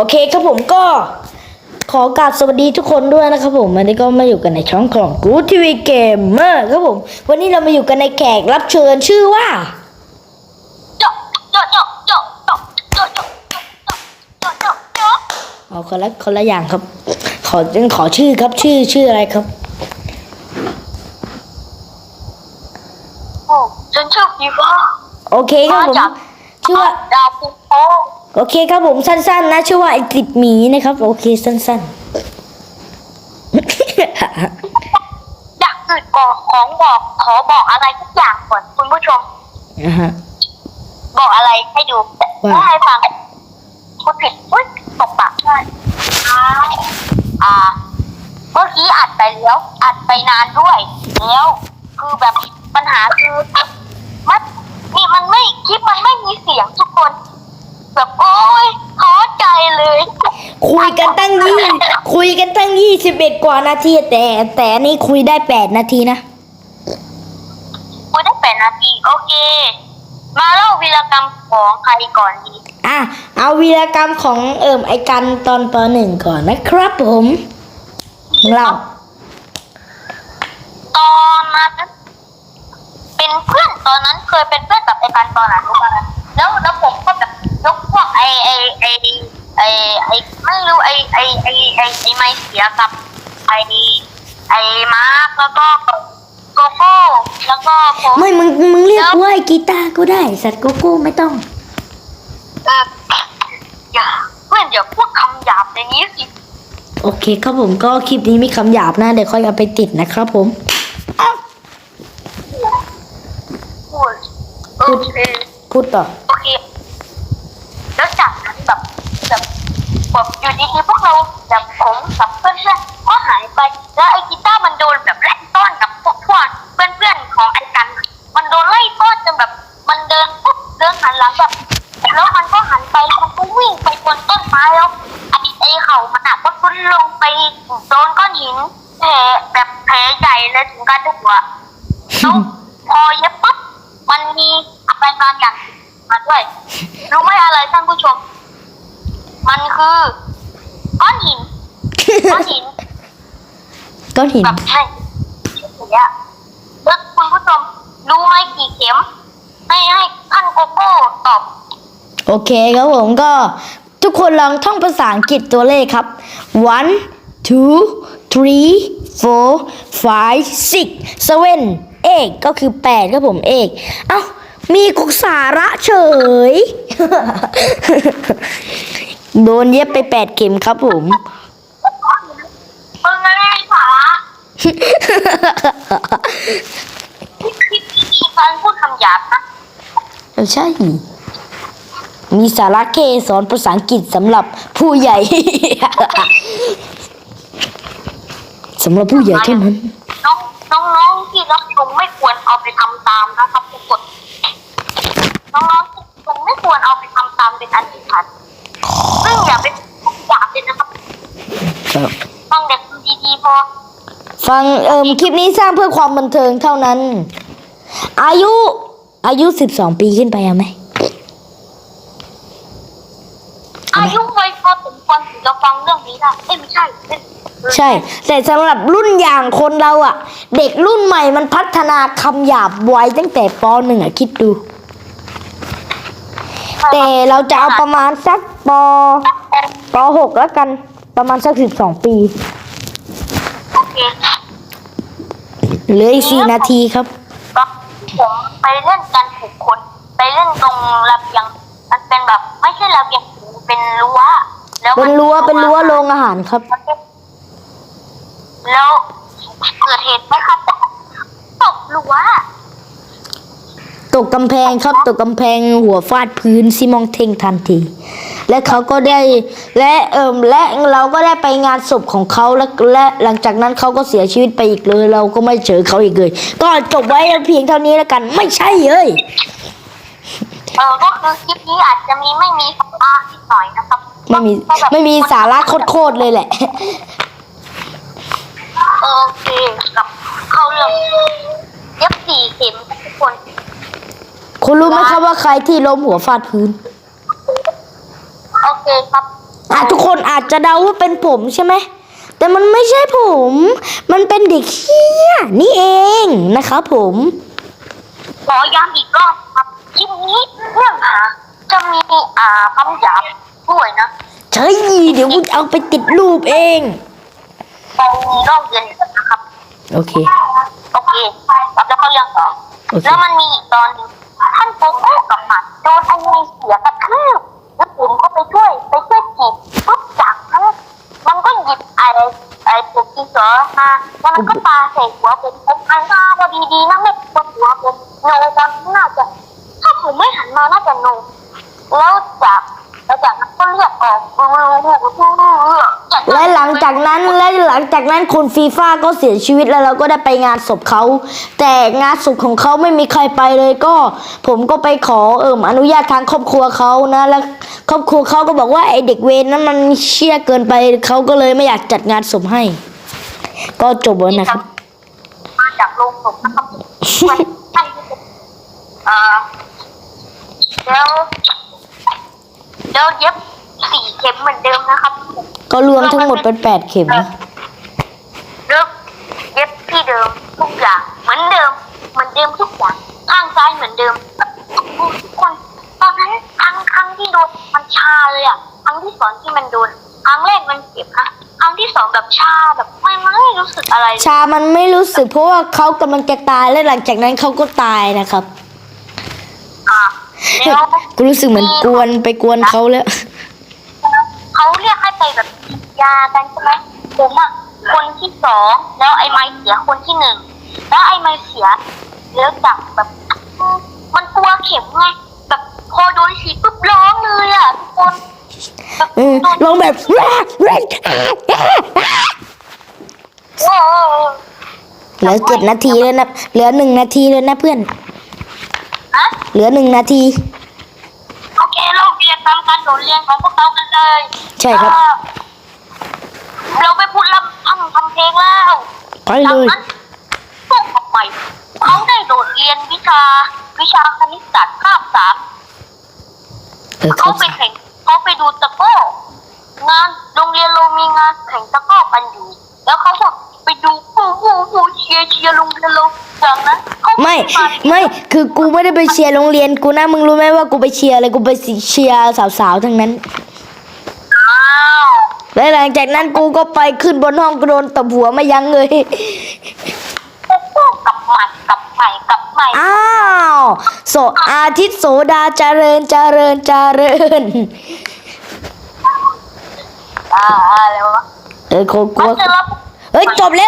โอเคครับผมก็ขอกราบสวัสดีทุกคนด้วยนะครับผมวันนี้ก็มาอยู่กันในช่องของ Good TV Gamer ครับผม วันนี้เรามาอยู่กันในแขกรับเชิญชื่อว่าเอาคนละคนละอย่างครับ ขอขอชื่อครับชื่อชื่ออะไรครับโอ้ฉันชื่อพีฟ้าโอเคครับผมชื่อว่าดาวพุธ โอเคครับผมสั้นๆ นะชื่อว่าไอติดหมีนะครับ โอเคสั้นอยากอื่นก่อนของบอกขอบอกอะไรทุกอย่างก่อนคุณผู้ชมๆนะฮะ บอกอะไรให้ดูว่าถ้าให้ฟังพูดผิดอุ้ยตบปากใช่อ่าเมื่อกี้อัดไปแล้ว อัดไปนานด้วยแล้วคือแบบปัญหาคือมันนี่มันไม่คลิปมันไม่มีเสียงทุกคน แบบโอ้ยท้อใจเลย คุยกันตั้งยี่คุยกันตั้งยี่สิบเอ็ดกว่านาทีแต่ แต่อันนี่คุยได้แปดนาทีนะคุยได้แปดนาทีโอเค มาเล่าวีรกรรมของใครก่อนดีอะเอาวีรกรรมของเอิมไอกันตอนปหนึ่งก่อนนะครับผมเราตอนนั้นเป็นเพื่อนตอนนั้นเคยเป็นเพื่อนกับไอ้กันตอนนั้นรู้ป่ะนะแล้วแล้วผมก็แบบยกพวกไอ้ไอ้ไอ้ ไอ้ไอ้ไม่รู้ไอ้ไอ้ไอ้ไอ้ไอ้ไม่เสียกับไอ้ไอ้มาร์คแล้วก็โกโก้แล้วก็ผมไม่ มึง มึงเรียกกูว่าไอกีตาร์ก็ได้ สัตว์โกโก้ไม่ต้อง เอออย่าเพื่อนอย่าพูดคำหยาบอย่างนี้สิโอเคครับผมก็คลิปนี้มีคำหยาบนะ เดี๋ยวค่อยเอาไปติดนะครับผม พูดโอเค พูดต่อ โอเค แล้วจากนั้นแบบแบบแบบอยู่ ดีๆพวกเราแบบผมกับเพื่อนๆก็หายไป แล้วไอ้กีตาร์มันโดนแบบไล่ต้อนกับพวกพวกเพื่อนๆของไอ้กัน มันโดนไล่ต้อนจนแบบ มันเดินปุ๊บเดินหันหลังแบบแล้วมันก็หันไปแล้วมันก็วิ่งไปบนต้นไม้แล้วไอ้ไอ้เขามันอะก็ฟุ้นลงไปโดนก้อนหินแผลแบบแผลใหญ่เลยถึงกระดูกอะแล้วพอเย็บปุ๊บมันมีอะไรบางอย่างมาด้วยรู้ไหมอะไรท่านผู้ชม มันคือ ก้อนหิน ก้อนหินก้อนหินแบบใช่อย่างเงี้ยแล้วคุณผู้ชมรู้ไหมกี่เข็มให้ให้ท่านโกโก้ตอบ โอเคครับผมก็ทุกคนลองท่องภาษาอังกฤษตัวเลขครับ one two three four five six seven eight ก็คือแปดครับผมเอกเอ้ามีกุกสาระเฉย โดนเย็บไปแปดเข็มครับผม มึงไม่ได้สาระพี่พี่การพูดคำหยาบนะเออใช่ มีสาระเคสอนภาษาอังกฤษสำหรับผู้ใหญ่ สำหรับผู้ใหญ่เท่านั้น น้องน้องๆที่รับชมไม่ควรเอาไปทำตามนะครับทุกคนน้องๆที่ชมไม่ควรเอาไปทำตามเป็นอันที่ขาดซึ่งอย่าไปหยาบเลยนะครับ ครับ ฟังเด็กดีๆพอฟังเอิมคลิปนี้สร้างเพื่อความบันเทิงเท่านั้น อายุ อายุสิบสองปีขึ้นไปเอาไหมอายุไวพอสมควรถึงจะฟังเรื่องนี้ได้เอ้ยไม่ใช่เอ้ยใช่ แต่สำหรับรุ่นอย่างคนเราอะเด็กรุ่นใหม่มันพัฒนาคำหยาบไวตั้งแต่ปหนึ่งอะคิดดู แต่เราจะเอาประมาณสักปปหกแล้วกัน ประมาณสักสิบสองปีโอเคเหลืออีกสี่นาทีครับก็ผมไปเล่นกันหกคน ไปเล่นตรงระเบียง มันเป็นแบบ ไม่ใช่ระเบียงเป็นรั้วแล้วเป็นรั้วเป็นรั้วโรงอาหารครับ แล้วเกิดเหตุไหมครับตกรั้ว ตกกำแพงครับตกกำแพงหัวฟาดพื้นซิมองเทงทันที และเขาก็ได้และเอิมและเราก็ได้ไปงานศพของเขาและและหลังจากนั้นเขาก็เสียชีวิตไปอีกเลย เราก็ไม่เจอเขาอีกเลย ก็จบไว้เพียงเท่านี้แล้วกัน ไม่ใช่เอ้ยเออก็คือคลิปนี้อาจจะมีไม่มีสาระนิดหน่อยนะครับไม่มีไม่มีสาระโคตรๆเลยแหละโอเคกับเข้าเรื่องเย็บสี่เข็มทุกคน คุณรู้ไหมครับว่าใครที่ล้มหัวฟาดพื้น โอเคครับอะทุกคนอาจจะเดาว่าเป็นผมใช่ไหม แต่มันไม่ใช่ผม มันเป็นเด็กเฮี้ยนี่เองนะครับผมขอย้ำอีกรอบครับคลิปนี้เรื่องหาจะมีอ่าคำหยาบด้วยนะเฉยเดี๋ยวกูจะเอาไปติดรูปเองไปรอบเรียนนะครับ โอเค โอเคครับแล้วก็เรื่องต่อโอเคแล้วมันมีอีกตอนหนึง ท่านโกโก้กับหมัดโดนไอ้ไงเสียกระทืบแล้วผมก็ไปช่วยไปช่วยจีบปุ๊บจากนั้นมันก็หยิบไอ้ไอ้ตัวกีเสอมาแล้วมันก็ปาใส่หัวผมผมอันมาพอดีดีๆนะไม่โดหัวผมโนตอน นั้นและหลังจากนั้นคุณฟีฟ่าก็เสียชีวิตแล้วเราก็ได้ไปงานศพเขา แต่งานศพของเขาไม่มีใครไปเลยก็ ผมก็ไปขอเอิมอนุญาตทางครอบครัวเขานะแล้วครอบครัวเขาก็บอกว่าไอเด็กเวรนั้นมันเชี่ยเกินไปเขาก็เลยไม่อยากจัดงานศพให้ ก็จบแล้วนะครับมาจากโรงศพนะครับแล้วแล้วเย็บสี่เข็มเหมือนเดิมนะครับ ก็รวมทั้งหมดเป็นแปดเข็มนะเลิกเย็บที่เดิมทุกอย่างเหมือนเดิมเหมือนเดิมทุกอย่างข้างซ้ายเหมือนเดิมทุกคนตอนนั้นครั้งครั้งที่โดนมันชาเลยอะครั้งที่สองที่มันโดนครั้งแรกมันเจ็บนะครั้งที่สองแบบชาแบบไม่ไม่รู้สึกอะไร ชามันไม่รู้สึกเพราะว่าเขากำลังจะตายและหลังจากนั้นเขาก็ตายนะครับอะแล้วกูรู้สึกเหมือนกวนไปกวนเขาแล้วเขาเรียกให้ไปแบบฉีด ยากันใช่ไหมผมอะคนที่สองแล้วไอ้ไม้เสียคนที่หนึ่งแล้วไอ้ไม้เสียแล้วจากแบบ มันกลัวเข็มไงแบบพอโดนฉีดปุ๊บร้องเลยอะทุกคนแบบเออโดนลองแบบโอ้โหเหลือเจ็ดนาทีแล้วนะ เหลือหนึ่งนาทีแล้วนะเพื่อนฮะเหลือหนึ่งนาที โอเคเราเรียนตามการโดดเรียนของพวกเรากันเลย ใช่ครับ เออเราไปพูดลำทำทำเพลงแล้วไปเลยดังนั้นพวกออกไปเขาได้โดดเรียนวิชา วิชาคณิตศาสตร์คาบสามเออเขาเขาไปแข่งเขาไปดูตะกร้องานโรงเรียนเรามีงานแข่งตะกร้อกันอยู่ แล้วเขาก็ไปดูผู้ผู้ผู้เชียร์เชียร์โรงเรียนเราจากนั้นเขาก็ไม่าไม่คือกูไม่ได้ไปเชียร์โรงเรียนกูนะมึงรู้ไหมว่ากูไปเชียร์อะไรกูไปเชียร์สาวๆทั้งนั้นอ้าว และหลังจากนั้นกูก็ไปขึ้นบนห้องกระโดนตบหัวไม่ยั้งเลยพวกพวกกลับใหม่กลับใหม่กลับใหม่อ้าวโสอาทิตย์โสดาเจริญเจริญเจริญอ่าแล้ววะเออโคกลัวเสร็จแล้วเฮ้ยจบแล้ว